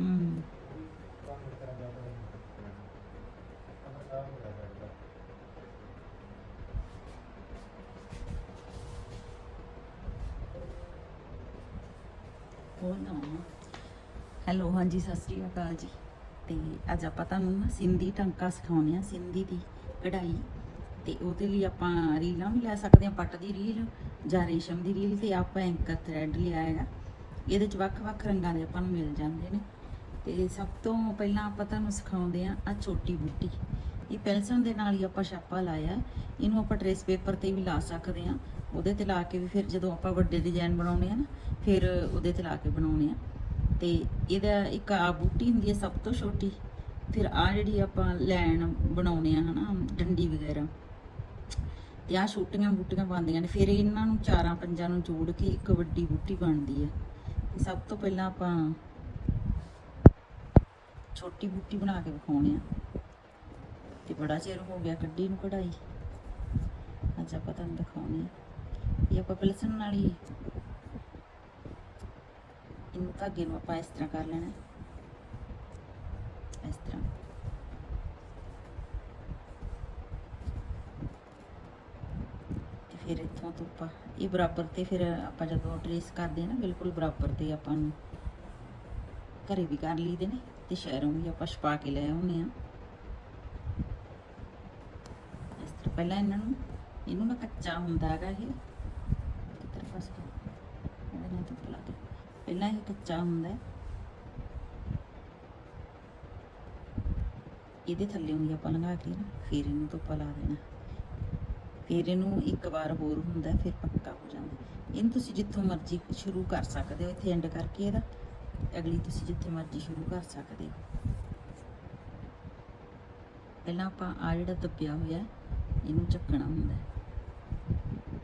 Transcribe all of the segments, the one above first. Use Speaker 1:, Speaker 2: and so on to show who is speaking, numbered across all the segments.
Speaker 1: ਹੂੰ ਹੈਲੋ, ਹਾਂਜੀ, ਸਤਿ ਸ੍ਰੀ ਅਕਾਲ ਜੀ। ਤੇ ਅੱਜ ਆਪਾਂ ਤੁਹਾਨੂੰ ਨਾ ਸਿੰਧੀ ਟਾਂਕਾ ਸਿਖਾਉਂਦੇ ਆ, ਸਿੰਧੀ ਦੀ ਕਢਾਈ। ਤੇ ਉਹਦੇ ਲਈ ਆਪਾਂ ਰੀਲਾਂ ਵੀ ਲੈ ਸਕਦੇ ਹਾਂ, ਪੱਟ ਦੀ ਰੀਲ ਜਾਂ ਰੇਸ਼ਮ ਦੀ ਰੀਲ ਤੇ ਆਪਾਂ ਐਂਕਰ ਥਰੈਡ ਲਿਆ ਹੈਗਾ। ਇਹਦੇ ਚ ਵੱਖ-ਵੱਖ ਰੰਗਾਂ ਦੇ ਆਪਾਂ ਨੂੰ ਮਿਲ ਜਾਂਦੇ ਨੇ। ਤੇ ਸਭ ਤੋਂ ਪਹਿਲਾਂ ਆਪਾਂ ਤੁਹਾਨੂੰ ਸਿਖਾਉਂਦੇ ਆ ਆ ਛੋਟੀ ਬੂਟੀ। ਇਹ ਪੈਨਸਲ ਦੇ ਨਾਲ ਹੀ ਆਪਾਂ ਛਾਪਾ ਲਾਇਆ। ਇਹਨੂੰ ਆਪਾਂ ਟ੍ਰੇਸ ਪੇਪਰ ਤੇ ਵੀ ਲਾ ਸਕਦੇ ਆ ਉਹਦੇ ਤੇ ਲਾ ਕੇ ਵੀ ਫਿਰ ਜਦੋਂ ਆਪਾਂ ਵੱਡੇ ਡਿਜ਼ਾਈਨ ਬਣਾਉਣੇ ਆ ਨਾ, ਫਿਰ ਉਹਦੇ ਤੇ ਲਾ ਕੇ ਬਣਾਉਣੇ ਆ ਤੇ ਇਹਦਾ ਇੱਕ ਆ ਬੂਟੀ ਹੁੰਦੀ ਹੈ ਸਭ ਤੋਂ ਛੋਟੀ। ਫਿਰ ਆ ਜਿਹੜੀ ਆਪਾਂ ਲਾਈਨ ਬਣਾਉਣੇ ਆ ਹਨਾ, ਡੰਡੀ ਵਗੈਰਾ। ਤੇ ਆ ਛੋਟੀਆਂ ਬੂਟੀਆਂ ਬਣਦੀਆਂ ਨੇ, ਫਿਰ ਇਹਨਾਂ ਨੂੰ ਚਾਰਾਂ ਪੰਜਾਂ ਨੂੰ ਜੋੜ ਕੇ ਇੱਕ ਵੱਡੀ ਬੂਟੀ ਬਣਦੀ ਹੈ। ਤੇ ਸਭ ਤੋਂ ਪਹਿਲਾਂ ਆਪਾਂ ਛੋਟੀ ਬੂਟੀ ਬਣਾ ਕੇ ਵਿਖਾਉਣੇ ਆ। ਤੇ ਬੜਾ ਚਿਰ ਹੋ ਗਿਆ ਕੱਢੀ ਨੂੰ ਕਢਾਈ। ਅੱਜ ਆਪਾਂ ਤੁਹਾਨੂੰ ਦਿਖਾਉਣੇ ਆ। ਇਹ ਆਪਾਂ ਪਲਸਨ ਨਾਲ ਹੀ ਇਹਨੂੰ ਧਾਗੇ ਨੂੰ ਆਪਾਂ ਇਸ ਤਰ੍ਹਾਂ ਕਰ ਲੈਣਾ। ਇਸ ਤਰ੍ਹਾਂ ਤੇ ਫਿਰ ਇੱਥੋਂ ਤੋਂ ਆਪਾਂ ਇਹ ਬਰਾਬਰ ਤੇ ਫਿਰ ਆਪਾਂ ਜਦੋਂ ਟਰੇਸ ਕਰਦੇ ਆ ਨਾ, ਬਿਲਕੁਲ ਬਰਾਬਰ ਤੇ ਆਪਾਂ ਨੂੰ ਘਰੇ ਵੀ ਕਰ ਲਈਦੇ ਨੇ ਤੇ ਸ਼ਹਿਰੋਂ ਵੀ ਆਪਾਂ ਛਪਾ ਕੇ ਲੈ ਆਉਂਦੇ ਆ ਇਸ ਤਰ੍ਹਾਂ ਪਹਿਲਾਂ ਇਹਨਾਂ ਨੂੰ, ਇਹਨੂੰ ਨਾ ਕੱਚਾ ਹੁੰਦਾ ਹੈਗਾ ਇਹ। ਕਿੱਧਰ ਫਸ ਗਿਆ। ਇਹਦੇ ਨਾਲ ਧੁੱਪ ਲਾ ਦੇ ਪਹਿਲਾਂ ਇਹ ਕੱਚਾ ਹੁੰਦਾ ਹੈ। ਇਹਦੇ ਥੱਲੇ ਹੁੰਦੀ ਆਪਾਂ ਲੰਘਾ ਕੇ ਨਾ, ਫਿਰ ਇਹਨੂੰ ਧੁੱਪਾ ਲਾ ਦੇਣਾ। ਫਿਰ ਇਹਨੂੰ ਇੱਕ ਵਾਰ ਹੋਰ ਹੁੰਦਾ, ਫਿਰ ਪੱਕਾ ਹੋ ਜਾਂਦਾ। ਇਹਨੂੰ ਤੁਸੀਂ ਜਿੱਥੋਂ ਮਰਜ਼ੀ ਸ਼ੁਰੂ ਕਰ ਸਕਦੇ ਹੋ, ਇੱਥੇ ਐਂਡ ਕਰਕੇ ਇਹਦਾ। ਅਗਲੀ ਤੁਸੀਂ ਜਿੱਥੇ ਮਰਜ਼ੀ ਸ਼ੁਰੂ ਕਰ ਸਕਦੇ ਹੋ। ਪਹਿਲਾਂ ਆਪਾਂ ਆ ਜਿਹੜਾ ਦੱਬਿਆ ਹੋਇਆ, ਇਹਨੂੰ ਚੱਕਣਾ ਹੁੰਦਾ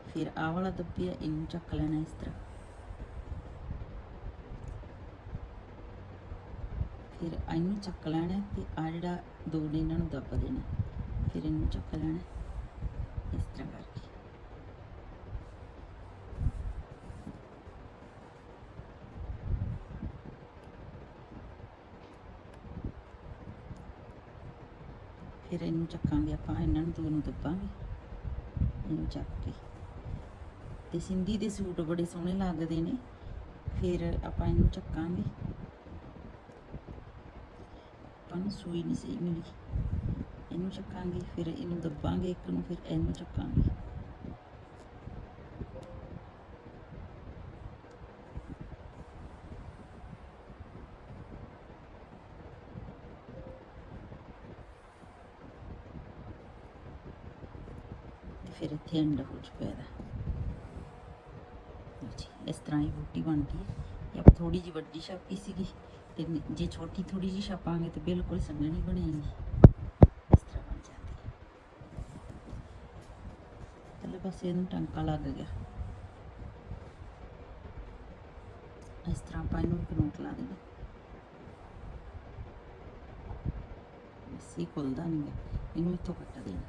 Speaker 1: ਫਿਰ ਆਹ ਵਾਲਾ ਦੱਬਿਆ, ਇਹਨੂੰ ਚੱਕ ਲੈਣਾ ਇਸ ਤਰ੍ਹਾਂ। ਫਿਰ ਇਹਨੂੰ ਚੱਕ ਲੈਣਾ ਤੇ ਆ ਜਿਹੜਾ ਦੋ ਨੇ ਇਹਨਾਂ ਨੂੰ ਦੱਬ ਦੇਣਾ। ਫਿਰ ਇਹਨੂੰ ਚੱਕ ਲੈਣਾ ਇਸ ਤਰ੍ਹਾਂ ਕਰਕੇ ਫਿਰ ਇਹਨੂੰ ਚੱਕਾਂਗੇ, ਆਪਾਂ ਇਹਨਾਂ ਨੂੰ ਦੋ ਨੂੰ ਦੱਬਾਂਗੇ। ਇਹਨੂੰ ਚੱਕ ਕੇ। ਤੇ ਸਿੰਧੀ ਦੇ ਸੂਟ ਬੜੇ ਸੋਹਣੇ ਲੱਗਦੇ ਨੇ। ਫਿਰ ਆਪਾਂ ਇਹਨੂੰ ਚੱਕਾਂਗੇ। ਆਪਾਂ ਨੂੰ ਸੂਈ ਨਹੀਂ ਸਹੀ ਮਿਲੀ। ਇਹਨੂੰ ਚੱਕਾਂਗੇ, ਫਿਰ ਇਹਨੂੰ ਦੱਬਾਂਗੇ, ਇੱਕ ਨੂੰ ਫਿਰ ਇਹਨੂੰ ਚੱਕਾਂਗੇ ਤੇ ਫਿਰ ਇੱਥੇ ਐਂਡ ਹੋ ਚੁੱਕਾ ਇਹਦਾ। ਇਸ ਤਰ੍ਹਾਂ ਹੀ ਬੂਟੀ ਬਣ ਗਈ ਹੈ। ਇਹ ਆਪਾਂ ਥੋੜੀ ਜਿਹੀ ਵੱਡੀ ਛਾਪੀ ਸੀਗੀ ਤੇ ਜੇ ਛੋਟੀ ਥੋੜੀ ਜਿਹੀ ਛਾਪਾਂਗੇ ਤੇ ਬਿਲਕੁਲ ਸੰਘਣੀ ਬਣੇਗੀ। ਇਸ ਤਰ੍ਹਾਂ ਬਣ ਜਾਂਦੀ ਹੈ। ਥੱਲੇ ਪਾਸੇ ਇਹਨੂੰ ਟਾਂਕਾ ਲੱਗ ਗਿਆ। ਇਸ ਤਰ੍ਹਾਂ ਆਪਾਂ ਇਹਨੂੰ ਇੱਕ ਨੋਟ ਲਾ ਦੇਣਾ। ਸੀ ਖੁੱਲਦਾ ਨਹੀਂ ਹੈ। ਇਹਨੂੰ ਇੱਥੋਂ ਕੱਟ ਦੇਣਾ।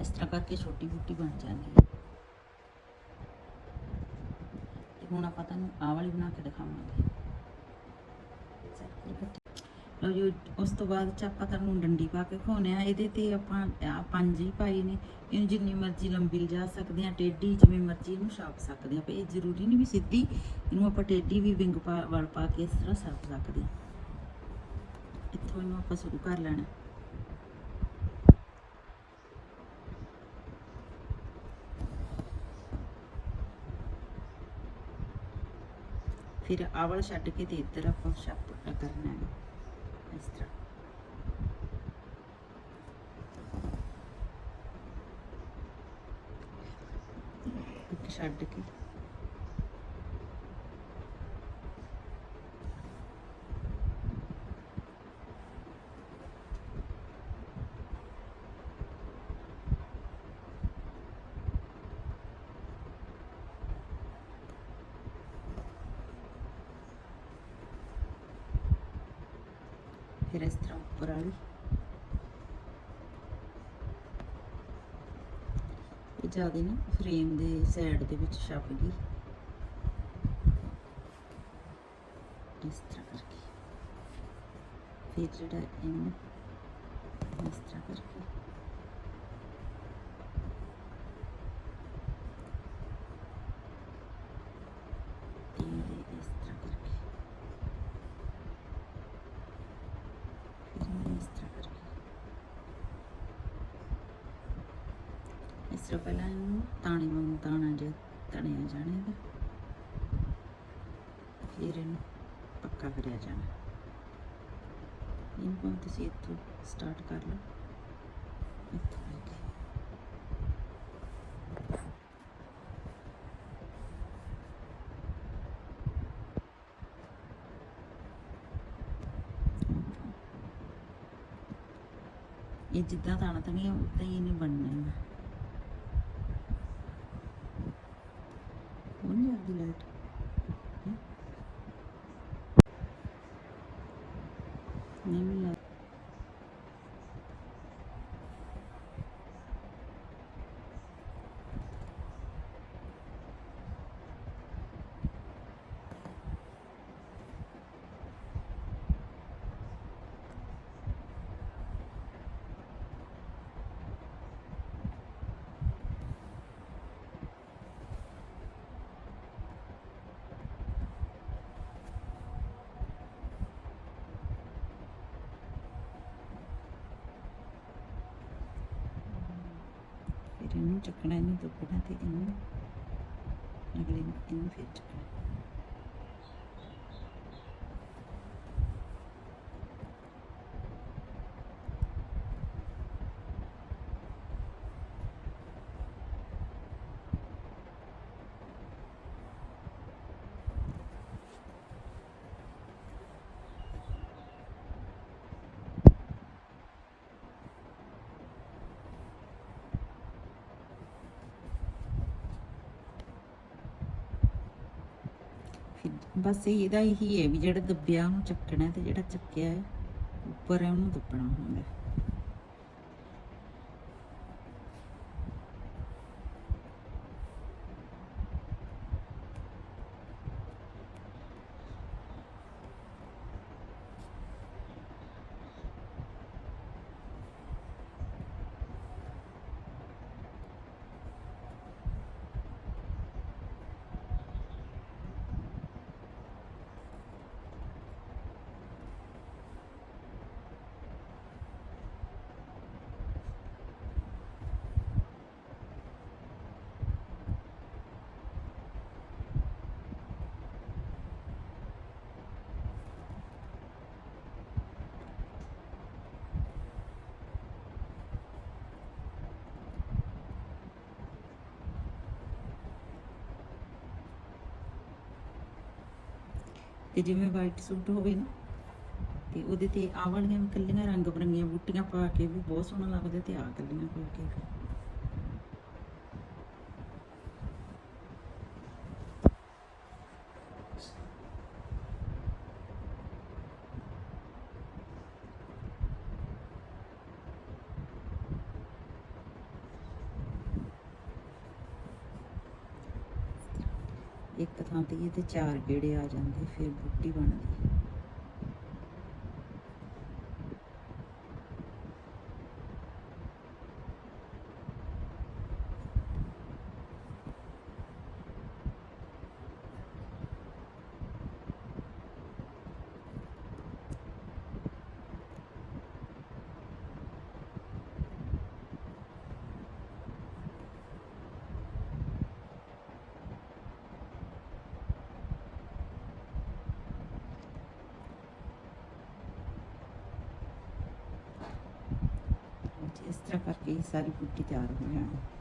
Speaker 1: ਇਸ ਤਰ੍ਹਾਂ ਕਰਕੇ ਛੋਟੀ ਬੂਟੀ ਬਣ ਜਾਂਦੀ ਹੈ। ਤੇ ਹੁਣ ਆਪਾਂ ਤੁਹਾਨੂੰ ਆਹ ਵਾਲੀ ਬਣਾ ਕੇ ਦਿਖਾਵਾਂਗੇ। ਲਓ ਜੀ, ਉਸ ਤੋਂ ਬਾਅਦ ਚ ਆਪਾਂ ਤੁਹਾਨੂੰ ਡੰਡੀ ਪਾ ਕੇ ਖੋਨੇ ਆ। ਇਹਦੇ ਤੇ ਆਪਾਂ, ਆਹ ਪੰਜ ਹੀ ਪਾਈ ਨੇ। ਇਹਨੂੰ ਜਿੰਨੀ ਮਰਜ਼ੀ ਲੰਬੀ ਲਿਜਾ ਸਕਦੇ ਆ ਟੇਢੀ ਜਿਵੇਂ ਮਰਜ਼ੀ ਇਹਨੂੰ ਛਾਪ ਸਕਦੇ ਆ ਪਰ ਇਹ ਜ਼ਰੂਰੀ ਨਹੀਂ ਵੀ ਸਿੱਧੀ ਇਹਨੂੰ ਆਪਾਂ ਟੇਢੀ ਵੀ ਵਿੰਗ ਪਾ, ਵਲ ਪਾ ਕੇ ਇਸ ਤਰ੍ਹਾਂ ਛਾਪ ਸਕਦੇ ਆ ਇੱਥੋਂ ਇਹਨੂੰ ਆਪਾਂ ਸ਼ੁਰੂ ਕਰ ਲੈਣਾ। ਫਿਰ ਆਹ ਛੱਡ ਕੇ ਤੇ ਇੱਧਰ ਆਪਾਂ ਛਾਪ ਕਰਨਾ ਹੈ। ਇਸ ਤਰ੍ਹਾਂ। ਛੱਡ ਕੇ। ਫਿਰ ਇਸ ਤਰ੍ਹਾਂ ਉੱਪਰ ਵਾਲੀ ਇਹ ਜ਼ਿਆਦਾ ਨਾ ਫਰੇਮ ਦੇ ਸਾਈਡ ਦੇ ਵਿੱਚ ਛਪ ਗਈ ਇਸ ਤਰ੍ਹਾਂ ਕਰਕੇ ਫਿਰ ਜਿਹੜਾ ਇਹਨੂੰ ਇਸ ਤਰ੍ਹਾਂ ਕਰਕੇ ਤੇ ਇਸ ਤਰ੍ਹਾਂ ਕਰਕੇ ਫਿਰ ਇਹਨੂੰ ਇਸ ਤਰ੍ਹਾਂ ਕਰਕੇ ਇਸ ਤਰ੍ਹਾਂ ਪਹਿਲਾਂ ਇਹਨੂੰ। ਤਾਣੇ ਵਾਂਗੂ ਤਾਣਾ ਜਿਹਾ ਤਣਿਆ ਜਾਣਾ ਇਹਦਾ। ਫਿਰ ਇਹਨੂੰ ਪੱਕਾ ਕਰਿਆ ਜਾਣਾ। ਇਹਨੂੰ ਭਾਵੇਂ ਤੁਸੀਂ ਇੱਥੋਂ ਸਟਾਰਟ ਕਰ ਲਓ। ਇੱਥੋਂ ਲੈ ਕੇ। ਇਹ ਜਿੱਦਾਂ ਤਾਣਾ ਤਣੀਆਂ ਉਦਾਂ ਹੀ ਇਹਨੇ ਬਣਨਾ ਹੈ بلادهم ਇਹਨੂੰ ਚੱਕਣਾ ਇਹਨੂੰ ਦੁੱਗਣਾ ਤੇ ਇਹਨੂੰ ਅਗਲੇ ਨੂੰ ਇਹਨੂੰ ਫਿਰ ਚੱਕਣਾ ਫਿਰ ਬਸ ਇਹਦਾ ਇਹੀ ਹੈ ਵੀ ਜਿਹੜਾ ਦੱਬਿਆ ਉਹਨੂੰ ਚੱਕਣਾ ਹੈ ਤੇ ਜਿਹੜਾ ਚੱਕਿਆ ਹੈ, ਉੱਪਰ ਹੈ ਉਹਨੂੰ ਦੱਬਣਾ ਹੁੰਦਾ ਤੇ ਜਿਵੇਂ ਵਾਈਟ ਸੂਟ ਹੋਵੇ ਨਾ, ਤੇ ਉਹਦੇ ਤੇ ਆਹ ਵਾਲੀਆਂ ਵੀ ਕੱਲੀਆਂ ਰੰਗ ਬਰੰਗੀਆਂ ਬੂਟੀਆਂ ਪਾ ਕੇ ਵੀ ਬਹੁਤ ਸੋਹਣਾ ਲੱਗਦਾ ਤੇ ਆ ਕੱਲੀਆਂ ਪਾ ਕੇ ਵੀ ਇੱਕ ਥਾਂ ਤੇ ਇਹਦੇ ਚਾਰ ਗੇੜੇ ਆ ਜਾਂਦੇ ਫਿਰ ਬੂਟੀ ਬਣਦੀ ਤੇ ਇਸ ਤਰ੍ਹਾਂ ਕਰਕੇ ਇਹ ਸਾਰੀ ਬੂਟੀ ਤਿਆਰ ਹੋ ਜਾਣੀ।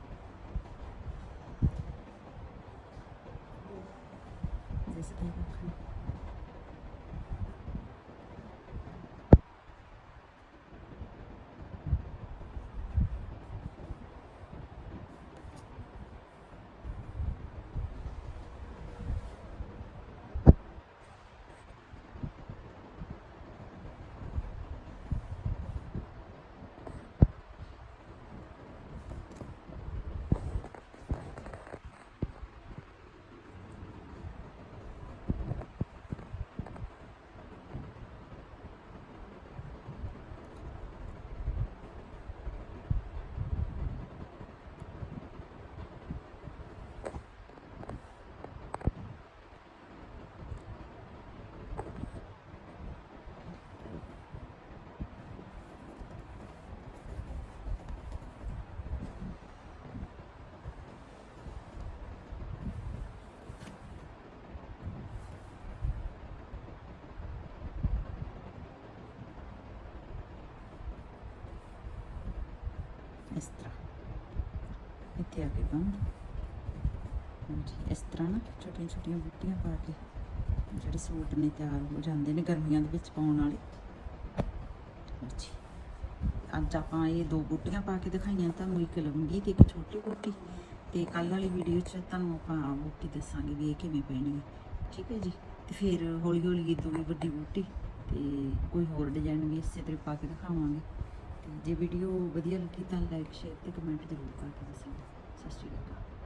Speaker 1: ਇੱਥੇ ਆ ਕੇ ਬੰਦ ਹਾਂਜੀ, ਇਸ ਤਰ੍ਹਾਂ ਨਾ ਛੋਟੀਆਂ ਛੋਟੀਆਂ ਬੂਟੀਆਂ ਪਾ ਕੇ ਜਿਹੜੇ ਸੂਟ ਨੇ ਤਿਆਰ ਹੋ ਜਾਂਦੇ ਨੇ ਗਰਮੀਆਂ ਦੇ ਵਿੱਚ ਪਾਉਣ ਵਾਲੇ। ਹਾਂਜੀ, ਅੱਜ ਆਪਾਂ ਇਹ ਦੋ ਬੂਟੀਆਂ ਪਾ ਕੇ ਦਿਖਾਈਆਂ ਤੁਹਾਨੂੰ ਇੱਕ ਲੰਬੀ ਤੇ ਇੱਕ ਛੋਟੀ ਬੂਟੀ ਤੇ ਕੱਲ ਵਾਲੀ ਵੀਡੀਓ 'ਚ ਤੁਹਾਨੂੰ ਆਪਾਂ ਬੂਟੀ ਦੱਸਾਂਗੇ ਵੀ ਇਹ ਕਿਵੇਂ ਪੈਣੀ ਠੀਕ ਹੈ ਜੀ? ਤੇ ਫਿਰ ਹੌਲੀ ਹੌਲੀ ਇਹ ਦੂਜੀ ਵੱਡੀ ਬੂਟੀ ਤੇ ਕੋਈ ਹੋਰ ਡਿਜ਼ਾਈਨ ਵੀ ਇਸੇ ਤਰ੍ਹਾਂ ਪਾ ਕੇ ਦਿਖਾਵਾਂਗੇ। ਤੇ ਜੇ ਵੀਡੀਓ ਵਧੀਆ ਲੱਗੀ ਤਾਂ ਲਾਈਕ ਸ਼ੇਅਰ ਤੇ ਕਮੈਂਟ ਜ਼ਰੂਰ ਕਰਕੇ ਦੱਸਣਾ। ਸਤਿ ਸ਼੍ਰੀ ਅਕਾਲ।